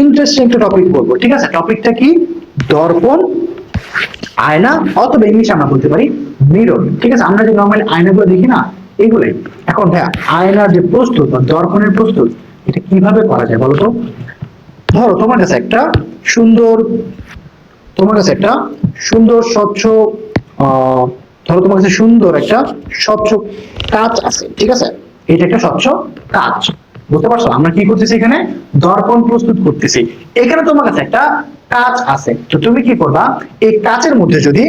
Interesting একটা topic বলব, ঠিক আছে? টপিকটা কি? দর্পণ, আয়না অথবা ইংলিশে আমরা বলতে পারি মিরর ঠিক আছে? আমরা যে নর্মালি আয়নাগুলো দেখি না, এগুলোই। এখন ভাইয়া, আয়নার যে প্রস্তুত বা দর্পণের প্রস্তুত, এটা কীভাবে করা যায় বলতো ধরো, তোমার কাছে একটা সুন্দর, তোমার কাছে একটা সুন্দর, স্বচ্ছ ধরো তোমার কাছে সুন্দর একটা স্বচ্ছ কাঁচ আছে, ঠিক আছে? এটা একটা স্বচ্ছ কাঁচ। বুঝতে পারছ? আমরা কি করতেছি এখানে? দর্পণ প্রস্তুত করতেছি। এখানে তোমার কাছে একটা কাঁচ আছে। তো তুমি কি করবা? এই কাঁচের মধ্যে যদি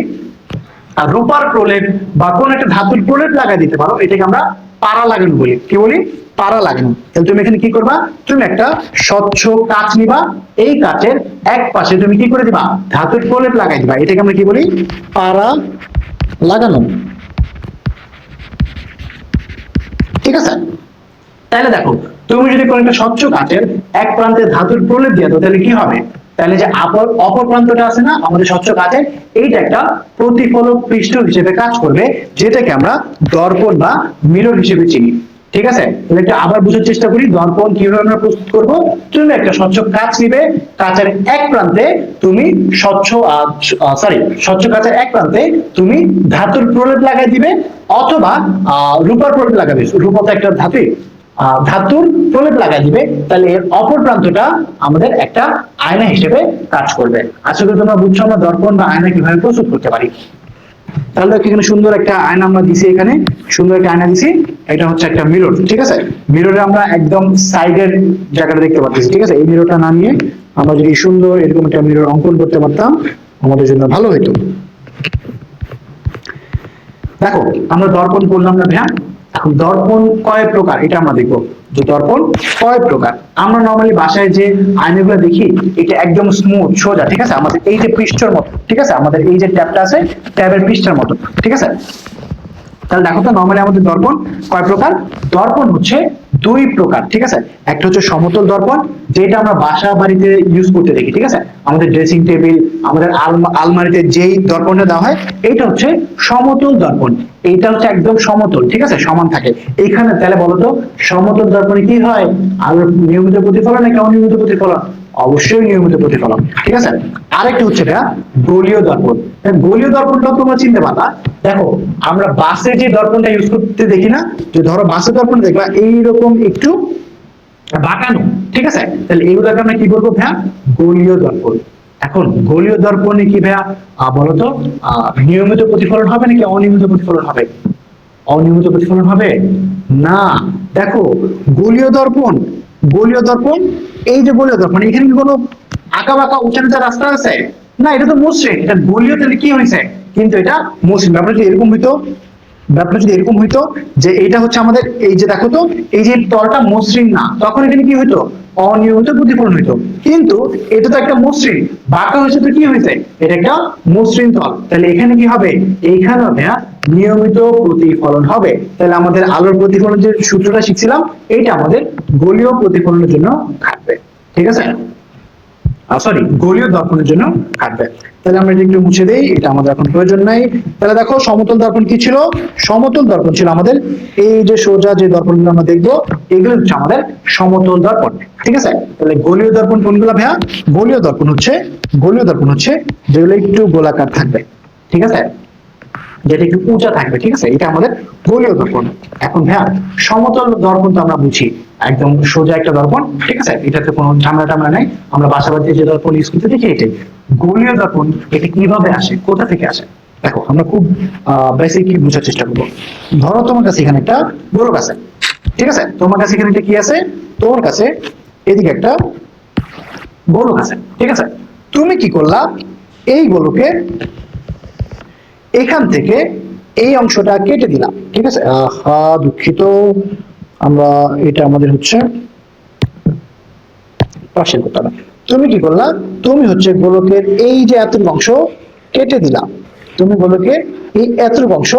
রূপার প্রলেপ বা কোন একটা ধাতুর প্রলেপ লাগাই দিতে পারো, এটাকে আমরা পাড়া লাগানো বলি। কি বলি? পাড়া লাগানো। তাহলে তুমি এখানে কি করবা? তুমি একটা স্বচ্ছ কাঁচ নিবা। এই কাঁচের এক পাশে তুমি কি করে দিবা? ধাতুর প্রলেপ লাগাই দিবা। এটাকে আমরা কি বলি? পাড়া লাগানো। ঠিক আছে? তাহলে দেখো তুমি যদি কোনো একটা স্বচ্ছ কাঁচের এক প্রান্তে ধাতুর প্রলেপ দিয়ে দাও তাহলে কি হবে? তাহলে যে অপর অপর প্রান্তটা আছে না আমাদের স্বচ্ছ কাঁচের এইটা একটা প্রতিফলক পৃষ্ঠ হিসেবে কাজ করবে যেটাকে আমরা দর্পণ বা মিরর হিসেবে চিনি। ঠিক আছে? একটু আবার বোঝার চেষ্টা করি দর্পণ কীভাবে আমরা প্রস্তুত করব? তুমি একটা স্বচ্ছ কাঁচ নিবে কাঁচের এক প্রান্তে তুমি স্বচ্ছ সরি স্বচ্ছ কাঁচের এক প্রান্তে তুমি ধাতুর প্রলেপ লাগাই দিবে অথবা রূপার প্রলেপ লাগাবে। রূপা একটা আহ, ধাতুর প্রলেপ লাগাই দিবে, তাহলে এর অপর প্রান্তটা আমাদের একটা আয়না হিসেবে কাজ করবে। আশা করি তোমরা বুঝছ আমরা দর্পণ বা আয়না কীভাবে প্রস্তুত করতে পারি। তাহলে এখানে সুন্দর একটা আয়না আমরা দিছি এখানে, সুন্দর একটা আয়না দিছি, এটা হচ্ছে একটা মিরর ঠিক আছে? মিররে আমরা একদম সাইডের জায়গাটা দেখতে পাচ্ছি ঠিক আছে? এই মিররটা নামিয়ে আমরা যদি সুন্দর এরকম একটা মিরর অঙ্কন করতে পারতাম, আমাদের জন্য ভালো হতো দেখো, আমরা দর্পণ করলাম না ভ্যান এখন দর্পণ কয় প্রকার? এটা আমরা দেখব। যে দর্পণ কয় প্রকার? আমরা নর্মালি বাসায় যে আয়নাগুলো দেখি, এটা একদম স্মুথ সোজা, ঠিক আছে? আমাদের এই যে পৃষ্ঠের মতো, ঠিক আছে? আমাদের এই যে ট্যাবটা আছে, ট্যাবের পৃষ্ঠের মতো, ঠিক আছে? তাহলে দেখো তো নর্মালি আমাদের দর্পণ কয় প্রকার? দর্পণ হচ্ছে দুই প্রকার, ঠিক আছে? একটা হচ্ছে সমতল দর্পণ, যেটা আমরা বাসা বাড়িতে ইউজ করতে দেখি, ঠিক আছে? আমাদের ড্রেসিং টেবিল আমাদের আলমারিতে যেই দর্পণটা দেওয়া হয়, এটা হচ্ছে সমতল দর্পণ। এটা হচ্ছে একদম সমতল, ঠিক আছে? সমান থাকে। এখানে তাহলে বলতো, সমতল দর্পণে কি হয়? আলোর নিয়মিত প্রতিফলন নাকি অনিয়মিত প্রতিফলন? অবশ্যই নিয়মিত প্রতিফলন, ঠিক আছে? আরেকটা হচ্ছে এটা গোলীয় দর্পণ। গোলীয় দর্পণটা তোমরা চিনতে পারলা দেখো, আমরা বাসে যে দর্পণটা ইউজ করতে দেখি না, যে ধরো বাসের দর্পণ দেখবা, এইরকম একটু বাঁকানো, ঠিক আছে? তাহলে এগুলোকে আমরা কি বলব ভাইয়া? গোলীয় দর্পণ। এখন গোলীয় দর্পণে কি ভাইয়া? বলতো নিয়মিত প্রতিফলন হবে নাকি অনিয়মিত প্রতিফলন হবে? অনিয়মিত প্রতিফলন হবে? না। দেখো, গোলীয় দর্পণ গোলীয় দর্পণ, এই যে গোলীয় দর্পণ, এখানে কি কোনো আঁকা বাঁকা উঁচা নিচা রাস্তা আছে? না, এটা তো মসৃণ, এটা গোলীয়, তাহলে কি হয়েছে? কিন্তু এটা মসৃণ, ব্যাপারটা যদি এরকম হইতো, ব্যাপারটা যদি এরকম হইতো যে এটা হচ্ছে আমাদের, এই যে দেখো তো, এই যে তলটা মসৃণ না, তখন এখানে কি হইতো? অনিয়মিত, প্রতিফলন হইতো। কিন্তু এটা তো একটা মসৃণ, বাঁকা হয়েছে তো কি হয়েছে? এটা একটা মসৃণ তল। তাহলে এখানে কি হবে? এইখানে ভাইয়া নিয়মিত প্রতিফলন হবে। তাহলে আমাদের আলোর প্রতিফলন যে সূত্রটা শিখছিলাম, এইটা আমাদের গোলীয় প্রতিফলনের জন্য খাটবে ঠিক আছে? সরি গোলীয় দর্পণের জন্য খাটবে তাহলে আমরা এটা একটু মুছে দেই, এটা আমাদের এখন প্রয়োজন নাই। তাহলে দেখো, সমতল দর্পণ কি ছিল? সমতল দর্পণ ছিল আমাদের এই যে সোজা যে দর্পণগুলো আমরা দেখব, এগুলো হচ্ছে আমাদের সমতল দর্পণ। ঠিক আছে? তাহলে গোলীয় দর্পণ কোনগুলো ভাইয়া? গোলীয় দর্পণ হচ্ছে, গোলীয় দর্পণ হচ্ছে যেগুলো একটু গোলাকার থাকবে। ঠিক আছে? যেটা একটু উঁচা থাকবে, ঠিক আছে? এটা আমাদের গোলীয় দর্পণ। এখন হ্যাঁ সমতল দর্পণ তো আমরা বুঝি। একদম সোজা একটা দর্পণ, ঠিক আছে? এটাতে কোনো ঝামেলা টামলা নাই। আমরা বাসা বাড়িতে যে দর্পণ ইউজ দেখি, এটাই। গোলীয় দর্পণ, এটা কীভাবে আসে? কোথা থেকে আসে? দেখো, আমরা খুব বেসিক বোঝার চেষ্টা করব। ধরো তোমার কাছে এখানে একটা গোলক আছে, ঠিক আছে? তোমার কাছে এখানে একটা কি আছে? তোমার কাছে এদিকে একটা গোলক আছে, ঠিক আছে? তুমি কি করলা? এই গোলকের এখান থেকে এই অংশটা কেটে দিলাম, ঠিক আছে? আহা, দুঃখিত। আমরা এটা আমাদের হচ্ছে পাশের কথা তুমি কি করলা? তুমি হচ্ছে গোলকের এই যে এতটুকু অংশ কেটে দিলাম তুমি গোলকের এই এতটুকু অংশ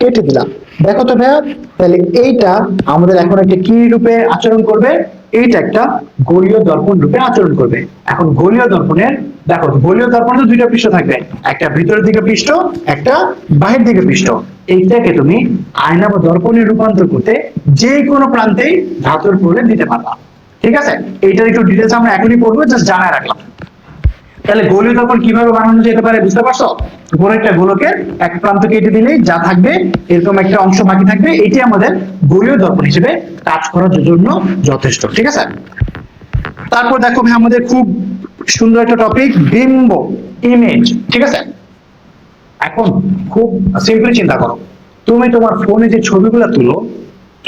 কেটে দিলাম দেখো তো ভাইয়া, তাহলে এইটা আমাদের এখন একটা কি রূপে আচরণ করবে? এইটা একটা গোলীয় দর্পণ রূপে আচরণ করবে। এখন গোলীয় দর্পণের, দেখো, গোলীয় দর্পণে তো দুইটা পৃষ্ঠ থাকবে। একটা ভিতরের দিকে পৃষ্ঠ, একটা বাহির দিকে পৃষ্ঠ। এইটাকে তুমি আয়না বা দর্পণে রূপান্তর করতে যে কোনো প্রান্তেই ধাতুর প্রলেপ দিতে পারবা। ঠিক আছে? এইটার একটু ডিটেলস আমরা এখনই পড়ব জাস্ট জানায় রাখলাম। তাহলে গোলীয় দর্পণ কীভাবে বানানো যেতে পারে বুঝতে পারছ? কোনো একটা গোলকের এক প্রান্ত কেটে দিলেই যা থাকবে, এরকম একটা অংশ বাকি থাকবে এটি আমাদের গোলীয় দর্পণ হিসেবে কাজ করার জন্য যথেষ্ট, ঠিক আছে? তারপর দেখো ভাই, আমাদের খুব সুন্দর একটা টপিক বিম্ব ইমেজ ঠিক আছে? এখন খুব সিম্পলি চিন্তা করো, তুমি তোমার ফোনে যে ছবিগুলো তুলো,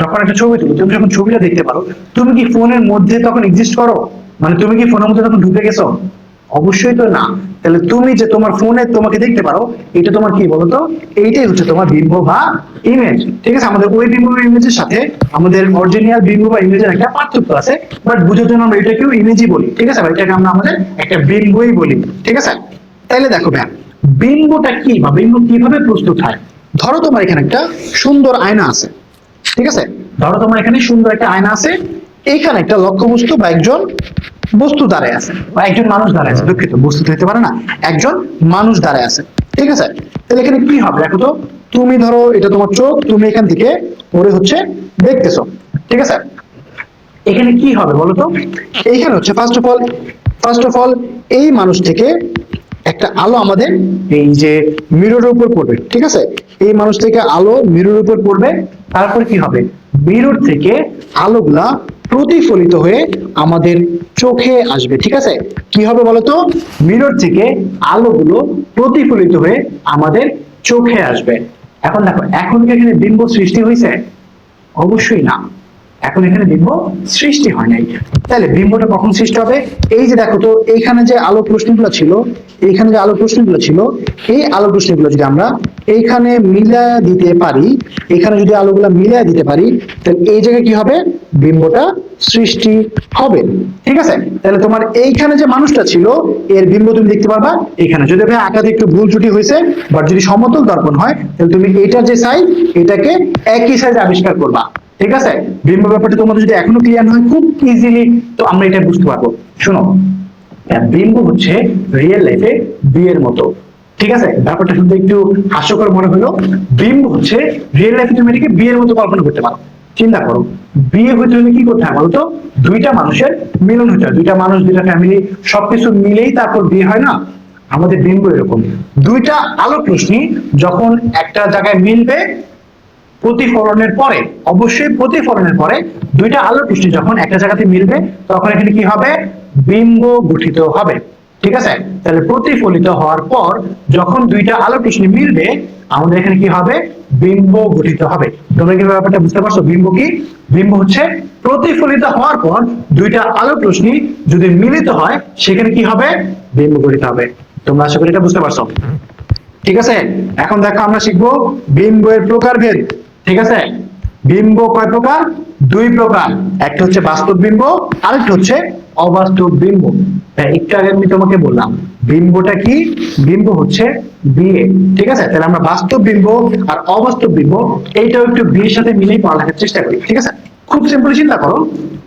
যখন একটা ছবি তুলো, তুমি যখন ছবিটা দেখতে পারো, তুমি কি ফোনের মধ্যে তখন এক্সিস্ট করো? মানে তুমি কি ফোনের মধ্যে তখন ঢুকে গেছো? অবশ্যই তো না। তাহলে তুমি যে তোমার ফোনে তোমাকে দেখতে পারো, এটা তোমার কি বলতো? এইটাই হচ্ছে তোমার বিম্ব বা ইমেজ ঠিক আছে? আমাদের ওই বিম্ব বা ইমেজের সাথে আমাদের অরিজিনাল বিম্ব বা ইমেজের একটা পার্থক্য আছে বাট বুঝার জন্য আমরা এটাকেও ইমেজই বলি। ঠিক আছে? বা এটাকে আমরা আমাদের একটা বিম্বই বলি। ঠিক আছে? তাহলে দেখো ম্যাম বিম্বটা কি বা বিম্ব কীভাবে প্রস্তুত হয়? ধরো তোমার এখানে একটা সুন্দর আয়না আছে। ঠিক আছে? ধরো তোমার এখানে সুন্দর একটা আয়না আছে। এইখানে একটা লক্ষ্যবস্তু বা একজন বস্তু দাঁড়ায় আছে। বা একজন মানুষ দাঁড়ায় আছে, দুঃখিত, বস্তু তো হতে পারে না। একজন মানুষ দাঁড়ায় আছে। ঠিক আছে? তাহলে এখানে কি হবে? দেখো তো, তুমি ধরো এটা তোমার চোখ, তুমি এখান থেকে পরে হচ্ছে দেখতেছো। ঠিক আছে? এখানে কি হবে বলো তো? এইখানে হচ্ছে first of all first of all এই মানুষ থেকে একটা আলো আমাদের এই যে মিররের উপর পড়বে। ঠিক আছে? এই মানুষ থেকে আলো মিররের উপর পড়বে। তারপর কি হবে? মিরর থেকে আলোগুলা প্রতিফলিত হয়ে আমাদের চোখে আসবে, ঠিক আছে? কি হবে বলতো? মিরর থেকে আলোগুলো প্রতিফলিত হয়ে আমাদের চোখে আসবে। এখন দেখো, এখন কি এখানে বিম্ব সৃষ্টি হয়েছে অবশ্যই না। এখন এখানে বিম্ব সৃষ্টি হয় নাই। তাহলে বিম্বটা কখন সৃষ্টি হবে? এই যে দেখো তো, এইখানে যে আলো প্রশ্নগুলো ছিল, এইখানে যে আলো প্রশ্নগুলো ছিল, এই আলো প্রশ্নগুলো যদি আমরা এইখানে মিলা দিতে পারি, এখানে যদি আলোগুলো মিলিয়ে দিতে পারি, তাহলে এই জায়গায় কি হবে? বিম্বটা সৃষ্টি হবে। ঠিক আছে? তাহলে তোমার এইখানে যে মানুষটা ছিল, এর বিম্ব তুমি দেখতে পারবা এখানে। যদি ভাই আঁকাতে একটু ভুল ত্রুটি হয়েছে বাট যদি সমতল দর্পণ হয়, তাহলে তুমি এটার যে সাইজ এটাকে একই সাইজ আবিষ্কার করবা। ঠিক আছে? বিম্ব ব্যাপারটা তোমাদের যদি এখনও ক্লিয়ার হয়, খুব ইজিলি তো আমরা এটা বুঝতে পারব। শোনো বিম্ব হচ্ছে রিয়েল লাইফে বিয়ের মতো। ঠিক আছে? ব্যাপারটা শুনতে একটু হাস্যকর মনে হলো। বিম্ব হচ্ছে রিয়েল লাইফে তুমি এটাকে বিয়ের মতো কল্পনা করতে পারো। চিন্তা করো, বিয়ে হইতে হলে কি করতে হয় বলতো দুইটা মানুষের মিলন হতে হয়। দুইটা মানুষ, দুইটা ফ্যামিলি সবকিছু মিলেই তারপর বিয়ে হয় না? আমাদের বিম্ব এরকম। দুইটা আলোক রশ্মি যখন একটা জায়গায় মিলবে প্রতিফলনের পরে, অবশ্যই প্রতিফলনের পরে দুইটা আলোর রশ্মি যখন একটা জায়গাতে মিলবে, তখন এখানে কি হবে? বিম্ব গঠিত হবে। ঠিক আছে? তাহলে প্রতিফলিত হওয়ার পর যখন দুইটা আলোর রশ্মি মিলবে, আমাদের এখানে কি হবে? বিম্ব গঠিত হবে। তোমরা কি ব্যাপারটা বুঝতে পারছ? বিম্ব কি? বিম্ব হচ্ছে প্রতিফলিত হওয়ার পর দুইটা আলোক রশ্মি যদি মিলিত হয়, সেখানে কি হবে? বিম্ব গঠিত হবে। তোমরা আশা করি এটা বুঝতে পারছ। ঠিক আছে? এখন দেখো আমরা শিখব বিম্ব এর প্রকারভেদ। ঠিক আছে? বিম্ব কয় প্রকার? দুই প্রকার। একটা হচ্ছে বাস্তব বিম্ব, আরেকটা হচ্ছে অবাস্তব বিম্ব। একটু আগে আমি তোমাকে বললাম, বিম্বটা কি? বিম্ব হচ্ছে বিয়ে। ঠিক আছে? তাহলে আমরা বাস্তব বিম্ব আর অবাস্তব বিম্ব, এইটাও একটু বিয়ের সাথে মিলেই পড়ালেখার চেষ্টা করি। ঠিক আছে? খুব সিম্পল চিন্তা করো,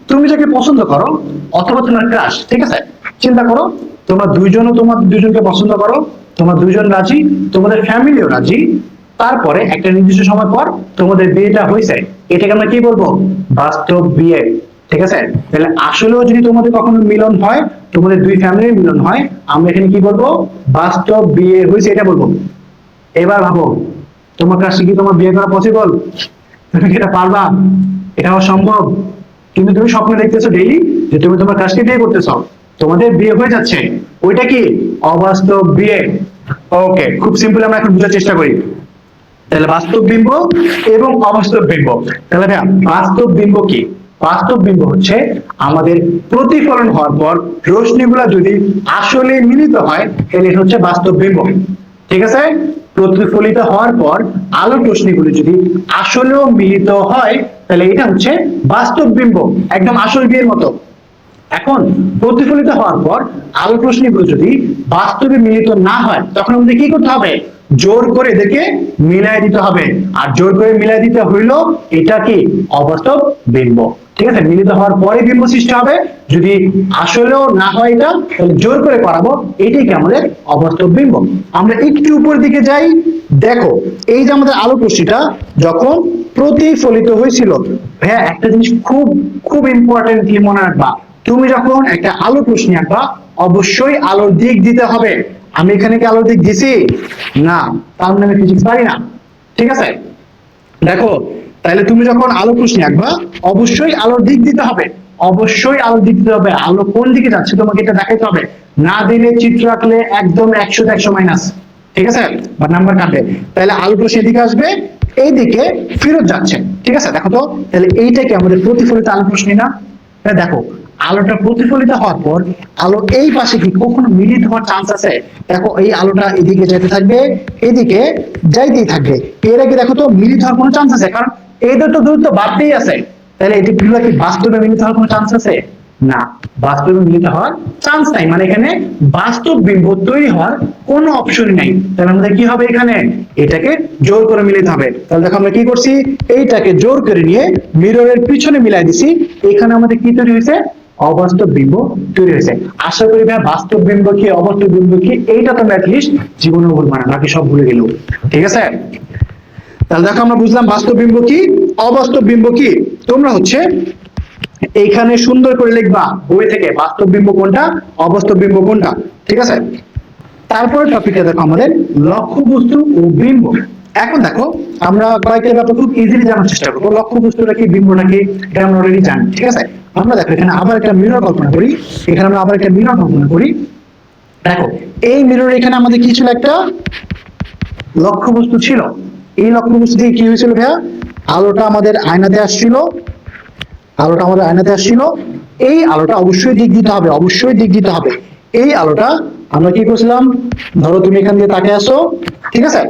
তুমি যাকে পছন্দ করো, অথবা তোমার ক্রাশ ঠিক আছে? চিন্তা করো, তোমরা দুইজনও তোমার দুইজনকে পছন্দ করো, তোমার দুইজন রাজি, তোমাদের ফ্যামিলিও রাজি তারপরে একটা নির্দিষ্ট সময় পর তোমাদের বিয়েটা হয়েছে এটাকে আমরা কি বলব? বাস্তব বিয়ে। ঠিক আছে? তাহলে আসলেও যদি তোমাদের কখনো মিলন হয়, তোমাদের দুই ফ্যামিলির মিলন হয়, আমরা এখানে কি বলব? বাস্তব বিয়ে হয়েছে, এটা বলব। এবার ভাবো, তোমার কাছে কি তোমার বিয়ে করা পসিবল তুমি কি এটা পারবা? এটা সম্ভব। কিন্তু তুমি স্বপ্ন দেখতেছো ডেইলি যে তুমি তোমার কাজকে বিয়ে করতেছো। তোমাদের বিয়ে হয়ে যাচ্ছে। ওইটা কি? অবাস্তব বিয়ে। ওকে খুব সিম্পল আমরা এখন বোঝার চেষ্টা করি। তাহলে বাস্তব বিম্ব এবং অবাস্তব বিম্ব। তাহলে ভাইয়া, বাস্তব বিম্ব কি? বাস্তব বিম্ব হচ্ছে আমাদের প্রতিফলন হওয়ার পর রশ্মিগুলা যদি আসলে মিলিত হয়, তাহলে এটা হচ্ছে বাস্তব বিম্ব। ঠিক আছে? প্রতিফলিত হওয়ার পর আলোক রশ্মিগুলো যদি আসলেও মিলিত হয়, তাহলে এটা হচ্ছে বাস্তব বিম্ব, একদম আসল বিয়ের মতো। এখন প্রতিফলিত হওয়ার পর আলোক রশ্মিগুলো যদি বাস্তবে মিলিত না হয়, তখন আমাদের কি করতে হবে? জোর করে এদেরকে মিলাই দিতে হবে। আর জোর করে মিলাই দিতে হইল এটা কি অবাস্তব বিম্ব। ঠিক আছে? মিলিত হওয়ার পরে বিম্ব সৃষ্টি হবে। যদি আসলেও না হয় এটা, তাহলে জোর করে করাবো। এটাই কি আমাদের অবাস্তব বিম্ব? আমরা একটু উপর দিকে যাই। দেখো, এই যে আমাদের আলো রশ্মিটা যখন প্রতিফলিত হয়েছিল ভাইয়া একটা জিনিস খুব খুব ইম্পর্টেন্টলি মনে রাখবা। তুমি যখন একটা আলো প্রশ্ন আঁকবা, অবশ্যই আলোর দিক দিতে হবে। আমি এখানে কি আলোর দিক দিছি না, তার মানে আমি ফিজিক্স পারি না। ঠিক আছে? দেখো তাহলে তুমি যখন আলো প্রশ্ন আঁকবা, অবশ্যই আলোর দিক দিতে হবে। অবশ্যই আলোর দিক দিতে হবে। আলো কোন দিকে যাচ্ছে তোমাকে এটা দেখাইতে হবে। না দিলে চিত্র আঁকলে একদম একশো একশো মাইনাস ঠিক আছে? বা নাম্বার কাটবে। তাহলে আলো প্রশ্ন এদিকে আসবে, এইদিকে ফেরত যাচ্ছে। ঠিক আছে? দেখো তো? তাহলে এইটাকে আমাদের প্রতিফলিত আলো প্রশ্ন না? দেখো আলোটা প্রতিফলিত হওয়ার পর আলো এই পাশে কি কখনো মিলিত হওয়ার চান্স আছে? দেখো, এই আলোটা এদিকে যেতে থাকবে, এদিকে যাইতেই থাকবে। এর আগে দেখো তো মিলিত হওয়ার কোনো চান্স আছে, কারণ এদের তো দূরত্ব বাড়তেই আছে। তাহলে এটি কি বাস্তবে মিলিত হওয়ার কোনো চান্স আছে? না, বাস্তবে মিলিত হওয়ার চান্স নাই। মানে এখানে বাস্তব বিম্ব তৈরি হওয়ার কোনো অপশনই নাই। তাহলে আমাদের কি হবে এখানে? এটাকে জোর করে মিলিত হবে। তাহলে দেখো আমরা কি করছি? এইটাকে জোর করে নিয়ে মিররের পিছনে মিলাই দিছি। এখানে আমাদের কি তৈরি হয়েছে? অবাস্তব বিম্ব তৈরি হয়েছে। আশা করি ভাই, বাস্তব বিম্ব কি অবাস্তব বিম্ব কি, এইটা তোমরা অ্যাটলিস্ট জীবনে ভুলবে না বাকি সব ভুলে গেলেও। ঠিক আছে? তাহলে দেখো আমরা বুঝলাম বাস্তব বিম্ব কি, অবাস্তব বিম্ব কি। তোমরা হচ্ছে এইখানে সুন্দর করে লিখবা বই থেকে বাস্তব বিম্ব কোনটা, অবাস্তব বিম্ব কোনটা। ঠিক আছে? তারপরে টপিকটা দেখো আমাদের লক্ষ্য বস্তু ও বিম্ব। এখন দেখো, আমরা কয়েকটা ব্যাপার খুব ইজিলি জানার চেষ্টা করব। লক্ষ্য বস্তুটা কি বিম্ব কি, এটা আমরা অলরেডি জানি। ঠিক আছে? আমরা দেখো, এখানে আবার একটা মিরর কল্পনা করি। এখানে আমরা আবার একটা মিরর কল্পনা করি। দেখো, এই মিরর এখানে আমাদের কি ছিল একটা? লক্ষ্য বস্তু ছিল। এই লক্ষ্য বস্তু দিয়ে কি হয়েছিল ভাইয়া? আলোটা আমাদের আয়নাতে আসছিল। আলোটা আমাদের আয়নাতে আসছিল। এই আলোটা অবশ্যই দিক দিতে হবে, অবশ্যই দিক দিতে হবে। এই আলোটা আমরা কি করছিলাম? ধরো তুমি এখান দিয়ে তাকে আসো, ঠিক আছে?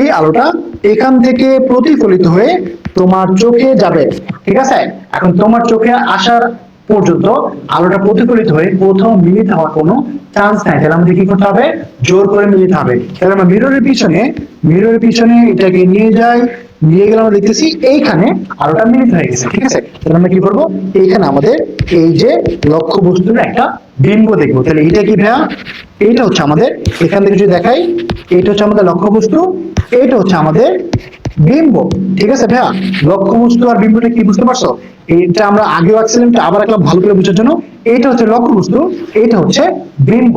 এই আলোটা এখান থেকে প্রতিফলিত হয়ে তোমার চোখে যাবে। ঠিক আছে? এখন তোমার চোখে আসার পর্যন্ত আলোটা প্রতিফলিত হয়ে প্রথম মিলিত হওয়ার কোনো চান্স নাই। তাহলে আমাদের কি করতে হবে? জোর করে মিলিত হবে। তাহলে আমরা মিররের পিছনে মিররের পিছনে এটাকে নিয়ে যাই। নিয়ে গেলে আমরা দেখতেছি এইখানে আলোটা মিলিত হয়ে গেছে, ঠিক আছে? তাহলে আমরা কি করব? এইখানে আমাদের এই যে লক্ষ্য বস্তুর একটা বিম্ব দেখব। তাহলে এইটা কি ভাইয়া? এইটা হচ্ছে আমাদের, এখান থেকে যদি দেখাই, এইটা হচ্ছে আমাদের লক্ষ্য বস্তু এইটা হচ্ছে আমাদের বিম্ব, ঠিক আছে ভাইয়া? লক্ষ্য বস্তু আর বিম্বটা কি বুঝতে পারছ? এটা আমরা আগেও আঁকছিলাম, এটা আবার একটা ভালো করে বোঝার জন্য। এইটা হচ্ছে লক্ষ্য বস্তু এইটা হচ্ছে বিম্ব।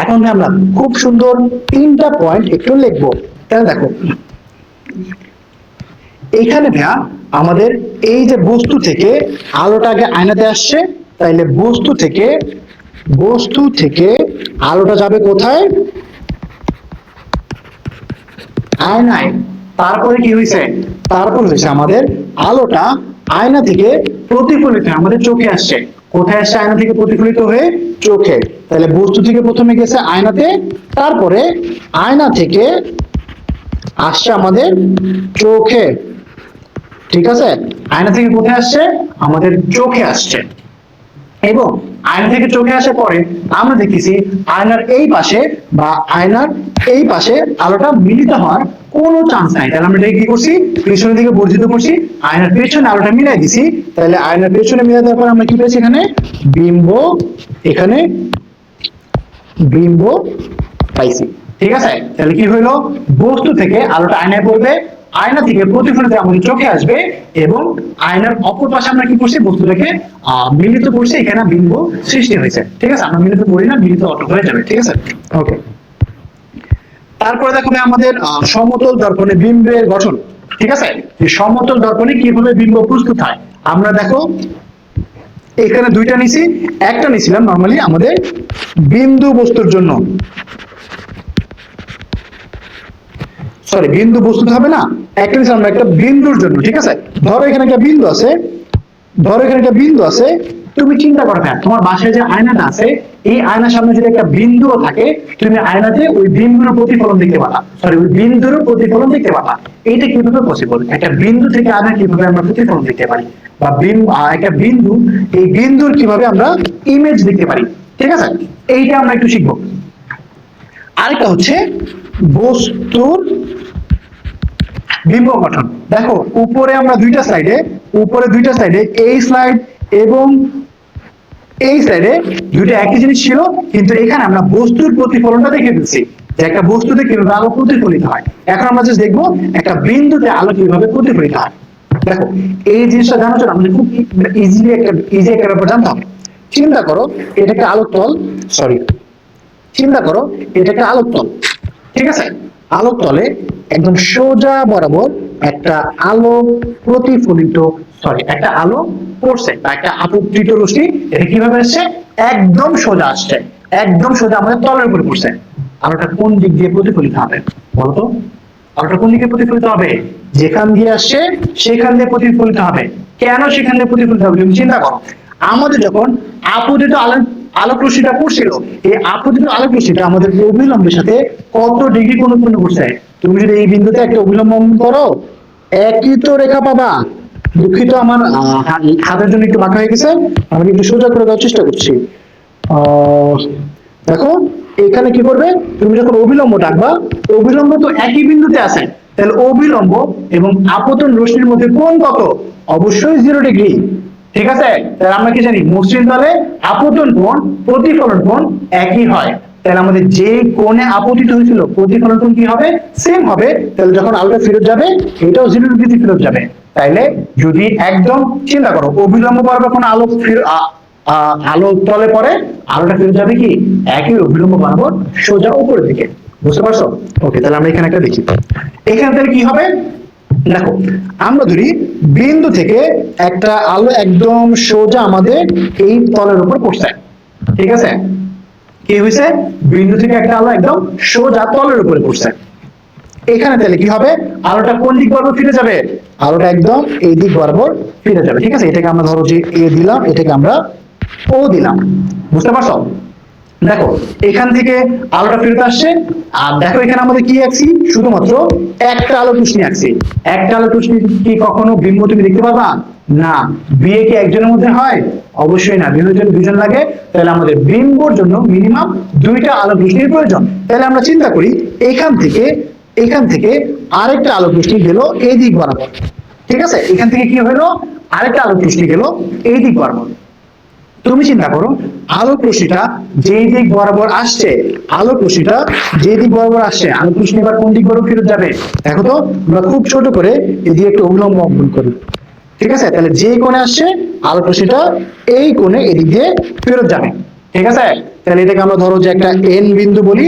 এখন আমরা খুব সুন্দর তিনটা পয়েন্ট একটু লিখব। তাহলে দেখো এইখানে ভাইয়া আমাদের এই যে বস্তু থেকে আলোটা আগে আয়নাতে আসছে, তাইলে বস্তু থেকে বস্তু থেকে আলোটা যাবে কোথায়? আয়নায়। তারপরে কি হয়েছে তারপর হয়েছে আমাদের আলোটা আয়না থেকে প্রতিফলিত হয়ে, আমাদের চোখে আসছে। কোথায় আসছে? আয়না থেকে প্রতিফলিত হয়ে চোখে। তাহলে বস্তু থেকে প্রথমে গেছে আয়নাতে, তারপরে আয়না থেকে আসছে আমাদের চোখে। ঠিক আছে? আয়না থেকে কোথায় আসছে? আমাদের চোখে আসছে। এবং আয়না থেকে চোখে আসার পরে আমরা দেখেছি আয়নার এই পাশে বা আয়নার এই পাশে আলোটা মিলিত হওয়ার কোনো চান্স নাই। তাহলে আমরা কি করছি? পেছনের দিকে বর্ধিত করছি। আয়নার পেছনে আলোটা মিলাই দিছি। তাহলে আয়নার পেছনে মিলাই দেওয়ার পর আমরা কি পেয়েছি এখানে? বিম্ব। এখানে বিম্ব পাইছি। ঠিক আছে? তাহলে কি হইল? বস্তু থেকে আলোটা আয়নায় পড়বে। আয়না থেকে প্রতিফলিত আমাদের চোখে আসবে এবং আয়নার অপর পাশে আমরা কি করছি? বস্তুটাকে মিলিত করছি। এখানে বিম্ব সৃষ্টি হয়েছে। ঠিক আছে? আমরা মিলিত করি না মিলিত অটো হয়ে যাবে। ঠিক আছে? ওকে তারপরে দেখো আমাদের সমতল দর্পণে বিম্বের গঠন। ঠিক আছে? সমতল দর্পণে কীভাবে বিম্ব প্রস্তুত হয়? আমরা দেখো এখানে দুইটা নিছি। একটা নিছিলাম নর্মালি আমাদের বিন্দু বস্তুর জন্য। সরি বিন্দু বস্তুতে হবে না? নিছিলাম আমরা একটা বিন্দুর জন্য, ঠিক আছে? ধরো এখানে একটা বিন্দু আছে, ধরো এখানে একটা বিন্দু আছে, তুমি চিন্তা করো না, তোমার বাসায় যে আয়নাটা আছে, এই আয়নার সামনে যদি একটা বিন্দুও থাকে, তুমি আয়নাতে ওই বিন্দুর প্রতিফলন দেখতে পাবা। সরি ওই বিন্দুর প্রতিফলন দেখতে পাবা। এইটা কীভাবে পসিবল একটা বিন্দু থেকে আয়না কীভাবে আমরা প্রতিফলন দেখতে পারি? বা একটা বিন্দু, এই বিন্দুর কীভাবে আমরা ইমেজ দেখতে পারি? ঠিক আছে? এইটা আমরা একটু শিখব। আরেকটা হচ্ছে বস্তুর বিম্ব গঠন। দেখো, উপরে আমরা দুইটা সাইডে উপরে দুইটা সাইডে এই স্লাইড এবং এই সাইডে দুইটা একই জিনিস ছিল, কিন্তু এখানে আমরা বস্তুর প্রতিফলনটা দেখে দিচ্ছি। যে একটা বস্তুতে কীভাবে আলো প্রতিফলিত হয়। এখন আমরা জাস্ট দেখব একটা বিন্দুতে আলো কীভাবে প্রতিফলিত হয়। দেখো, এই জিনিসটা জানার জন্য আমাদের খুব ইজিলি একটা ইজি একটা ব্যাপার জানতে হবে। চিন্তা করো, এটা একটা আলোক তল সরি চিন্তা করো, এটা একটা আলোক তল, ঠিক আছে? আলোক তলে একদম সোজা বরাবর একটা আলো প্রতিফলিত সরি একটা আলো পড়ছে, বা একটা আপত্তিত রশ্মি, এটা কীভাবে আসছে? একদম সোজা আসছে, একদম সোজা আমাদের তলের উপরে পড়ছে। আলোটা কোন দিক দিয়ে প্রতিফলিত হবে বলতো আলোটা কোন দিকে প্রতিফলিত হবে? যেখান দিয়ে আসছে, সেখান দিয়ে প্রতিফলিত হবে। কেন সেখান দিয়ে প্রতিফলিত হবে, তুমি চিন্তা করো। আমাদের যখন আপতিত আলো আলোক রশ্মিটা পড়ছিল এই আপতিত আলোক রশ্মিটা আমাদের অবিলম্বের সাথে কত ডিগ্রি কোণ উৎপন্ন করছে? তুমি যদি এই বিন্দুতে একটা অবিলম্ব অঙ্কন করো, একই তো রেখা পাবা। দুঃখিত, আমার হাতের জন্য একটু বাঁকা হয়ে গেছে। আমি একটু সোজা করে দেওয়ার চেষ্টা করছি। দেখো, এখানে কি করবে? তুমি যখন অবিলম্ব ডাকবা, অবিলম্ব তো একই বিন্দুতে আছে। তাহলে অবিলম্ব এবং আপতন রশ্মির মধ্যে কোন কত? অবশ্যই জিরো ডিগ্রি ঠিক আছে? তাহলে আমরা কি জানি? মসৃণ তলে আপতন কোণ, প্রতিফলন কোণ একই হয়। তাহলে আমাদের যে কোণে আপতিত হয়েছিল, প্রতিফলন কোণ কি হবে? সেম হবে। তাহলে যখন আলোটা ফেরত যাবে, এটাও জিরো ডিগ্রিতে ফেরত যাবে। তাইলে যদি একদম চিন্তা করো, অবিলম্ব বরাবর কোনো আলো আলো তলে পড়ে, আলোটা ফেরত যাবে কি? একই অবিলম্ব বরাবর সোজা উপরের দিকে। বুঝতে পারছ? ওকে তাহলে আমরা এখানে একটা দেখি এখানে তাহলে কি হবে? দেখো, আমরা ধরি বিন্দু থেকে একটা আলো একদম সোজা আমাদের এই তলের উপর পড়ছে। ঠিক আছে? কি হয়েছে বিন্দু থেকে একটা আলো একদম সোজা তলের উপরে পড়ছে। এখানে তাহলে কি হবে? আলোটা কোন দিক বরাবর ফিরে যাবে? আলোটা একদম এই দিক বরাবর ফিরে যাবে। ঠিক আছে? এটাকে আমরা ধরো যে এ দিলাম, এটাকে আমরা ও দিলাম। বুঝতে পারছ? দেখো, এখান থেকে আলোটা ফেরত আসছে, আর দেখো এখানে আমাদের কি আঁকছি? শুধুমাত্র একটা আলো টুসনি আঁকছি। একটা আলো টুসনি কি কখনো বিম্ব তুমি দেখতে পারবা? না। বিয়ে কি একজনের মধ্যে হয়? অবশ্যই না। জন্য দুজন লাগে। তাহলে আমাদের বিম্বর জন্য মিনিমাম দুইটা আলো টুসনির প্রয়োজন। তাহলে আমরা চিন্তা করি, এখান থেকে এখান থেকে আরেকটা আলো টুসনি গেল এই দিক বরাবর। ঠিক আছে? এখান থেকে কি হলো? আরেকটা আলো টুসনি গেল এই দিক বরাবর। তুমি চিন্তা করো আলোক রশ্মিটা যেই দিক বরাবর আসছে আলোক রশ্মিটা যে দিক বরাবর আসছে আলোক রশ্মি এবার কোন দিক বরাবর ফেরত যাবে? দেখো তো, আমরা খুব ছোট করে এদিকে একটু অবিলম্ব অঙ্কন করি। ঠিক আছে? তাহলে যে কোণে আসছে আলোক রশ্মিটা এই কোণে এদিক দিয়ে ফেরত যাবে। ঠিক আছে? তাহলে এটাকে আমরা ধরো যে একটা এন বিন্দু বলি,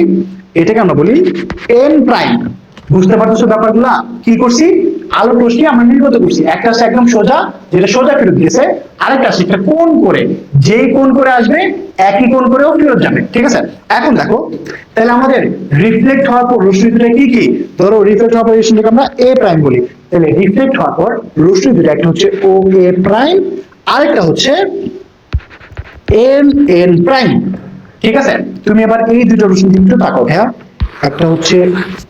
এটাকে আমরা বলি এন প্রাইম বুঝতে পারতেছো ব্যাপারগুলা? কি করছি? আলোক রশ্মি আমরা নির্গত করছি। একটা আছে একদম সোজা, যেটা সোজা ফেরত দিয়েছে। আরেকটা আছে কোণ করে? যেই কোন করে আসবে, একই কোণ করেও ফেরত যাবে। ঠিক আছে? এখন দেখো, তাহলে আমাদের রিফ্লেক্ট হওয়ার পর রশ্মি দুটো কি কি? ধরো রিফ্লেক্ট হওয়ার পর রশ্মিটাকে আমরা এ প্রাইম বলি। তাহলে রিফ্লেক্ট হওয়ার পর রশ্মি দুটা একটা হচ্ছে ও এ প্রাইম আরেকটা হচ্ছে এন এন প্রাইম ঠিক আছে? তুমি এবার এই দুটো রশ্মি একটু তাকাও হ্যাঁ একটা হচ্ছে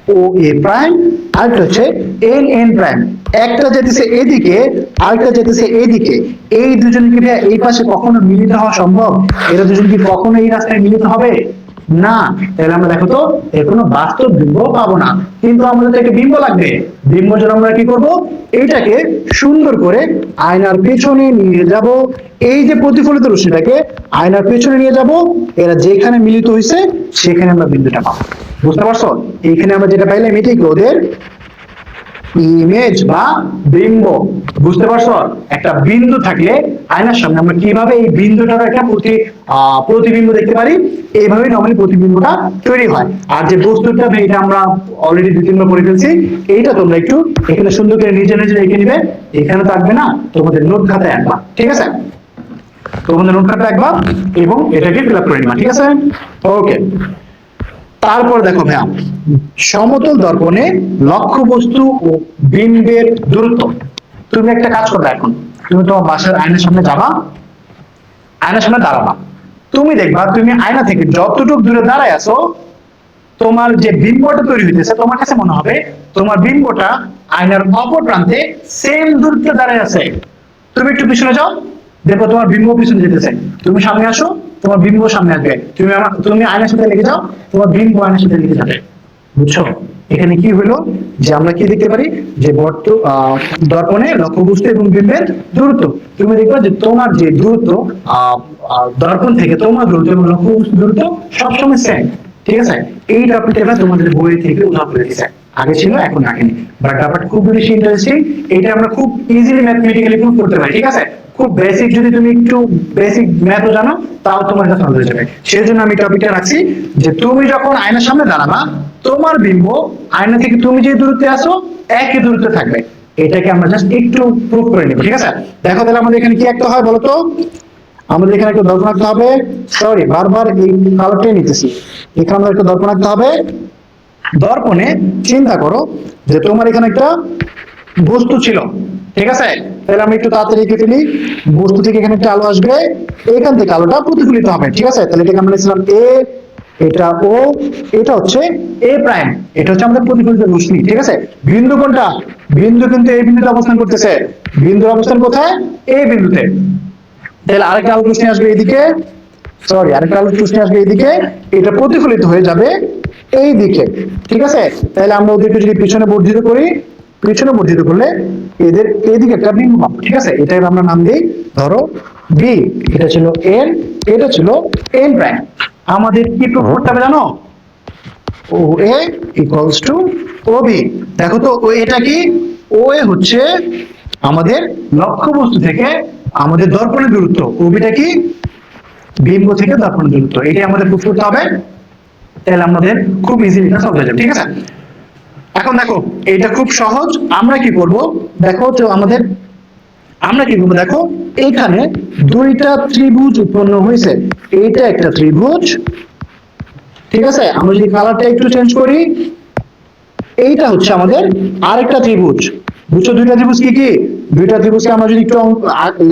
ও এ প্রাইম আরেকটা হচ্ছে এন এন প্রাইম একটা যেতেছে এদিকে, আরেকটা যেতেছে এদিকে। এই দুজন কি ভাইয়া এই পাশে কখনো মিলিত হওয়া সম্ভব? এরা দুজন কি কখনো এই রাস্তায় মিলিত হবে? না। তাহলে আমরা দেখো তো, এর কোনো বাস্তব বিম্ব পাবো না। কিন্তু আমাদের একটা বিম্ব লাগবে। বিম্ব জন্য আমরা কি করব? এইটাকে সুন্দর করে আয়নার পেছনে নিয়ে যাব। এই যে প্রতিফলিত রশ্মিটাকে আয়নার পেছনে নিয়ে যাব। এরা যেখানে মিলিত হয়েছে সেখানে আমরা বিন্দুটা পাবো। বুঝতে পারছ? এইখানে আমরা যেটা পাইলাম এটাই কি ওদের ইমেজ বা বিম্ব। বুঝতে পারছ? একটা বিন্দু থাকলে আয়নার সামনে আমরা কীভাবে এই বিন্দুটার একটা প্রতি প্রতিবিম্ব দেখতে পারি? এইভাবে নর্মালি প্রতিবিম্বটা তৈরি হয়। আর যে বস্তুটা এটা আমরা অলরেডি দুই তিনবার করে ফেলছি, এইটা তোমরা একটু এখানে সুন্দর করে নিজে নিজে রেখে নিবে। এখানে থাকবে না, তোমাদের নোট খাতায় আঁকবা ঠিক আছে? তোমাদের নোট খাতায় আঁকবা এবং এটাকে ফিল আপ করে নিবা, ঠিক আছে? ওকে তারপর দেখো ভাইয়া, সমতল দর্পণে লক্ষ্য বস্তু ও বিম্বের দূরত্ব। তুমি একটা কাজ করবে এখন, তুমি তোমার বাসার আয়নার সামনে যাবা, আয়নার সামনে দাঁড়াবা। তুমি দেখবা, তুমি আয়না থেকে যতটুকু দূরে দাঁড়ায় আছো, তোমার যে বিম্বটা তৈরি হইতেছে, তোমার কাছে মনে হবে, তোমার বিম্বটা আয়নার অপর প্রান্তে সেম দূরত্বে দাঁড়ায় আছে। তুমি একটু পিছনে যাও। দেখো তোমার বিম্ব পিছনে যেতেছে। তুমি সামনে আসো তোমার বিম্ব সামনে আসবে। তুমি আমার তুমি আয়নার সাথে লেগে যাও তোমার বিম্ব আয়নার সাথে লেগে যাবে। বুঝছ? এখানে কি হলো? যে আমরা কি দেখতে পারি? যে বর্ত দর্পণে লক্ষ্যবস্তু এবং বিম্বের দূরত্ব। তুমি দেখবে যে তোমার যে দূরত্ব আহ, দর্পণ থেকে তোমার দূরত্ব এবং লক্ষ্যবস্তু দূরত্ব সবসময় সেম ঠিক আছে? এই টপিকটা তোমাদের থেকে উদ্ধার করে দিয়েছে আগে ছিল, এখন রাখেনি বাট খুব বেশি ইন্টারেস্টিং এটা আমরা খুব ইজিলি ম্যাথমেটিক্যালি প্রুভ করতে পারি, ঠিক আছে? খুব বেসিক যদি তুমি একটু বেসিক জানো, তাও তোমার কাছে যাবে সেই জন্য আমি টপিকটা রাখছি যে তুমি যখন আয়নার সামনে দাঁড়াবা, তোমার বিম্ব আয়না থেকে তুমি যে দূরত্বে আসো একই দূরত্বে থাকবে। এটাকে আমরা জাস্ট একটু প্রুভ করে নেব, ঠিক আছে? দেখো তাহলে আমাদের এখানে কি একটা হয় বলো তো আমাদের এখানে একটা দর্পণ আঁকতে হবে। সরি বারবার এই কালারটাই নিতেছি। এখানে আমাদের একটা দর্পণ আঁকতে হবে। দর্পণে চিন্তা করো যে তোমার এখানে একটা বস্তু ছিল। ঠিক আছে? তাহলে আমি একটু তাড়াতাড়ি এঁকে ফেলি বস্তু থেকে এখানে একটা আলো আসবে। এখান থেকে আলোটা প্রতিফলিত হবে। ঠিক আছে? তাহলে এটাকে আমরা নিয়েছিলাম এ এটা ও এটা হচ্ছে এ প্রাইম এটা হচ্ছে আমাদের প্রতিফলিত রশ্মি। ঠিক আছে? বিন্দু কোনটা? বিন্দু কিন্তু এই বিন্দুতে অবস্থান করতেছে। বিন্দুর অবস্থান কোথায়? এই বিন্দুতে। তাহলে আরেকটা আলো রশ্মি আসবে এইদিকে। সরি আরেকটা আলো রশ্মি আসবে এইদিকে। এটা প্রতিফলিত হয়ে যাবে এই দিকে ঠিক আছে? তাহলে আমরা ওদেরকে যদি পিছনে বর্ধিত করি, পিছনে বর্ধিত করলে এদের এদিকে একটা পাবো। ঠিক আছে? এটার আমরা নাম দিই, ধরো বি এটা ছিল এন এটা ছিল এন প্রাইম আমাদের কি প্রুফ করতে হবে জানো? O A equals to O B দেখো তো এটা কি? ও এ হচ্ছে আমাদের লক্ষ্যবস্তু থেকে আমাদের দর্পণের দূরত্ব। ও বিটা কি? বিম্ব থেকে দর্পণের দূরত্ব। এটাই আমাদের প্রুফ করতে হবে। তাহলে আমাদের খুব ইজিলি এটা সলভ হয়ে যাবে, ঠিক আছে? এখন দেখো, এটা খুব সহজ। আমরা কি করব? দেখো তো আমাদের, আমরা কি করব? দেখো, এখানে দুইটা ত্রিভুজ উৎপন্ন হয়েছে। এইটা একটা ত্রিভুজ, ঠিক আছে? আমরা যদি কালারটা একটু চেঞ্জ করি, এইটা হচ্ছে আমাদের আরেকটা ত্রিভুজ। বুঝছ দুইটা ত্রিভুজ কি? কি দুইটা ত্রিভুজকে আমরা যদি একটু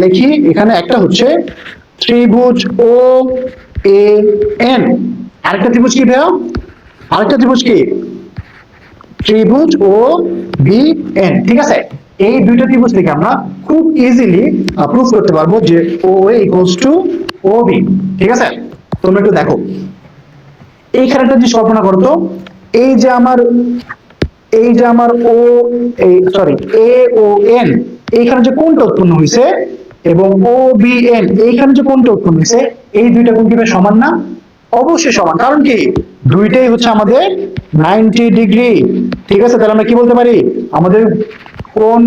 লিখি, এখানে একটা হচ্ছে ত্রিভুজ ও এ এন। আরেকটা ত্রিভুজ কি ভাইয়া? আরেকটা ত্রিভুজ কি? ত্রিভুজ ও বি এন। ঠিক আছে? এই দুইটা ত্রিভুজ থেকে আমরা খুব ইজিলি প্রুফ করতে পারব যে O A equals to O B ঠিক আছে? তোমরা একটু দেখো। এইখানে একটা জিনিস কল্পনা করো তো। এই যে আমার এই যে আমার ও এই সরি এ ও এন এইখানে যে কোনটা উৎপন্ন হয়েছে এবং ও বি এন এইখানে যে কোনটা উৎপন্ন হয়েছে এই দুইটা কোণ কীভাবে সমান না? অবশ্যই সমান। কারণ কি? দুইটাই হচ্ছে আমাদের 90 ডিগ্রি ঠিক আছে? তাহলে আমরা কি বলতে পারি? আমাদের কোন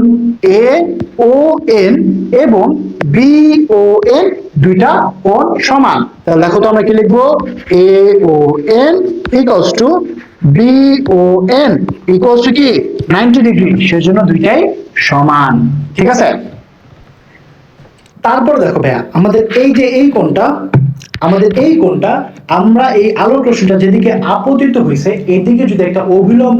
এ ও এন এবং বি ও এন দুইটা কোন সমান। তাহলে দেখো তো আমরা কি লিখব? A O N equals to B O N equals to কি? 90 ডিগ্রি সেজন্য দুইটাই সমান। ঠিক আছে? তারপর দেখো ভাইয়া, আমাদের এই যে এই কোণটা, আমাদের এই কোণটা, আমরা এই রশ্মিটা যেদিকে আপতিত হয়েছে, এদিকে যদি একটা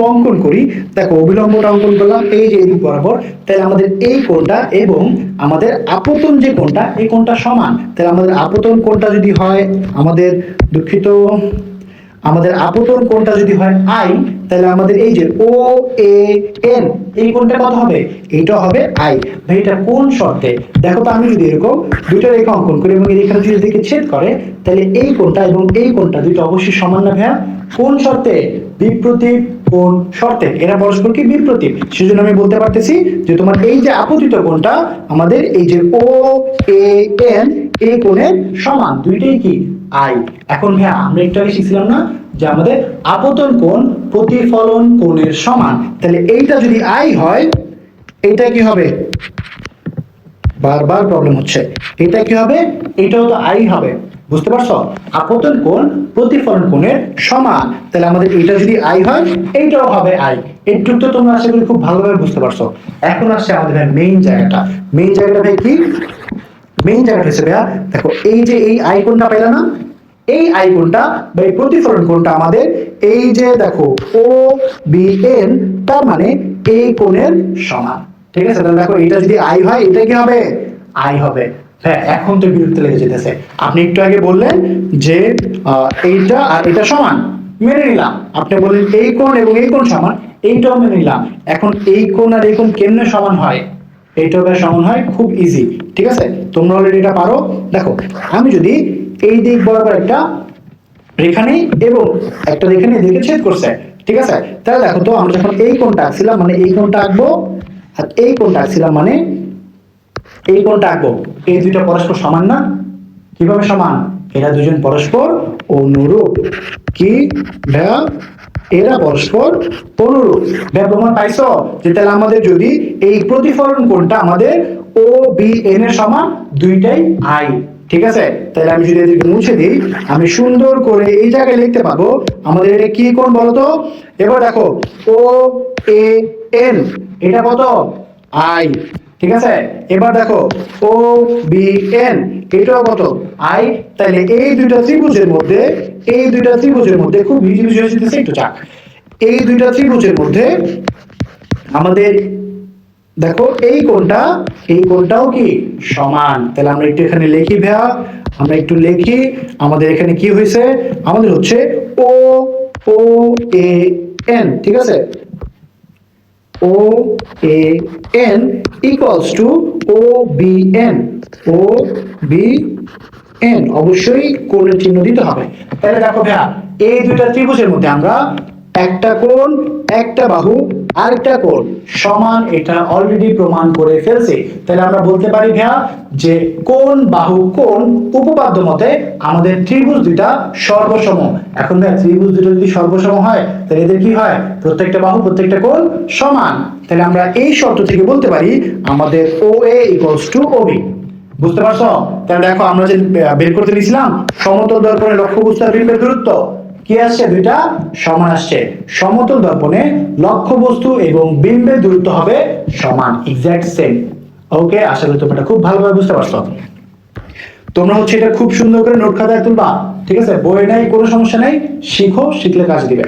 অঙ্কন করি, দেখো অভিলম্বটা অঙ্কন করলাম, এই যে এদিক বরাবর, তাহলে আমাদের এই কোণটা এবং আমাদের আপতন যে কোণটা, এই কোণটা সমান। তাহলে আমাদের আপতন কোণটা যদি হয় আমাদের দুঃখিত আমাদের আপতন কোনটা যদি হয় আই তাহলে আমাদের এই যে ও এ এন এই কোনটা কত হবে? এইটা হবে আই ভাই, এটা কোন শর্তে? দেখো তো আমি যদি এরকম দুইটা রেখা অঙ্কন করি এবং এখানে যদি দেখে ছেদ করে, তাহলে এই কোনটা এবং এই কোনটা দুইটা অবশ্যই সমান না ভাইয়া? কোন শর্তে? বিপ্রতীপ কোন শর্তে। এরা পরস্পর কি? বিপ্রতীপ সেজন্য আমি বলতে পারতেছি যে তোমার এই যে আপতিত কোনটা আমাদের এই যে ও এ এন এই কোণের সমান। দুইটাই কি? আই। এখন ভাইয়া, আমরা একটু আগে শিখছিলাম না যে আমাদের আপতন কোণ প্রতিফলন কোণের সমান। তাহলে এইটা যদি আই হয়, এইটা কি হবে? বারবার প্রবলেম হচ্ছে। এটা কি হবে? এটাও তো আই হবে। বুঝতে পারছ? আপতন কোণ প্রতিফলন কোণের সমান। তাহলে আমাদের এটা যদি আই হয়, এইটাও হবে আই। এইটুকু তো তোমরা আশা করি খুব ভালোভাবে বুঝতে পারছ। এখন আসছে আমাদের মেইন জায়গাটা। মেইন জায়গাটা ভাই কি? মেইন জায়গাটা হচ্ছে ভাইয়া দেখো, এই যে এই আইকনটা পেলে না, এই আইকনটা বা এই প্রতিফলন কোণটা আমাদের, এই যে দেখো ও বি এন তার মানে এই কোণের সমান। ঠিক আছে? তাহলে দেখো এটা যদি আই হয়, এটা কি হবে? আই হবে। হ্যাঁ এখন তো বিরক্ত লেগে যেতেছে। আপনি একটু আগে বললেন যে এইটা আর এটা সমান। মেনে নিলাম। আপনি বললেন এই কোণ এবং এই কোণ সমান, এইটাও মেনে নিলাম। এখন এই কোণ আর এই কোণ কেমনে সমান হয়? এইটাও বেশ সমান হয়, খুব ইজি ঠিক আছে? তোমরা অলরেডি এটা পারো। দেখো, আমি যদি এই দিক বরাবর একটা রেখা নেই এবং একটা রেখা নিয়ে ছেদ করছে, ঠিক আছে? তাহলে দেখো তো, আমরা যখন এই কোণটা আঁকছিলাম মানে এই কোণটা আঁকবো, আর এই কোণটা আঁকছিলাম মানে এই কোণটা আঁকবো। এই দুইটা পরস্পর সমান না? কীভাবে সমান? এরা দুজন পরস্পর অনুরূপ। কি? এরা পরস্পর অনুরূপ। ভাইয়া প্রমাণ পাইছো? যে তাহলে আমাদের যদি এই প্রতিফলন কোণটা আমাদের ও বি এন এর সমান দুইটাই আই ঠিক আছে? তাহলে আমি যদি এদেরকে মুছে দিই, আমি সুন্দর করে এই জায়গায় লিখতে পারব, আমাদের এটা কি কোণ বলতো এবার দেখো ও এ এন এটা কত? আই ঠিক আছে? এবার দেখো ও বি এন এটাও কত? আই তাহলে এই দুইটা ত্রিভুজের মধ্যে, এই দুইটা ত্রিভুজের মধ্যে খুব ইজি বিষয় হচ্ছে একটু চাক এই দুইটা ত্রিভুজের মধ্যে আমাদের, দেখো, এই কোণটা, এই কোণটাও কি সমান? তাহলে আমরা একটু এখানে লিখি, ভাইয়া। আমরা একটু লিখি, আমাদের এখানে কি হয়েছে? আমাদের হচ্ছে ও ও এ এন ঠিক আছে? O A N equals to O B N O B N অবশ্যই কোণের চিহ্ন দিতে হবে। তাহলে দেখো ভাইয়া, এই দুইটা ত্রিভুজের মধ্যে আমরা একটা কোণ, একটা বাহু, আরেকটা কোণ সমান এটা অলরেডি প্রমাণ করে ফেলছি। তাহলে আমরা বলতে পারি ভাইয়া যে কোণ, বাহু, কোণ উপপাদ্য মতে আমাদের ত্রিভুজ দুইটা সর্বসম। এখন ভাইয়া, ত্রিভুজ দুটো যদি সর্বসম হয়, তাহলে এদের কি হয়? প্রত্যেকটা বাহু, প্রত্যেকটা কোণ সমান। তাহলে আমরা এই শর্ত থেকে বলতে পারি আমাদের ও এ ইকুয়ালস টু ও বুঝতে পারছ? তাহলে দেখো, আমরা যে বের করতে দিয়েছিলাম, সমতল দর্পণে লক্ষ্যবস্তু আর বিম্বের দূরত্ব। কি আসছে? দুইটা সমান আসছে। সমতল দর্পণে লক্ষ্যবস্তু এবং বিম্বের দূরত্ব হবে সমান এক্সাক্ট সেম ওকে আশা করি তোমরা খুব ভালোভাবে বুঝতে পারছ। তোমরা হচ্ছে এটা খুব সুন্দর করে নোট খাতায় তুলবা। ঠিক আছে? বই নাই, কোনো সমস্যা নাই। শিখো, শিখলে কাজ দিবে।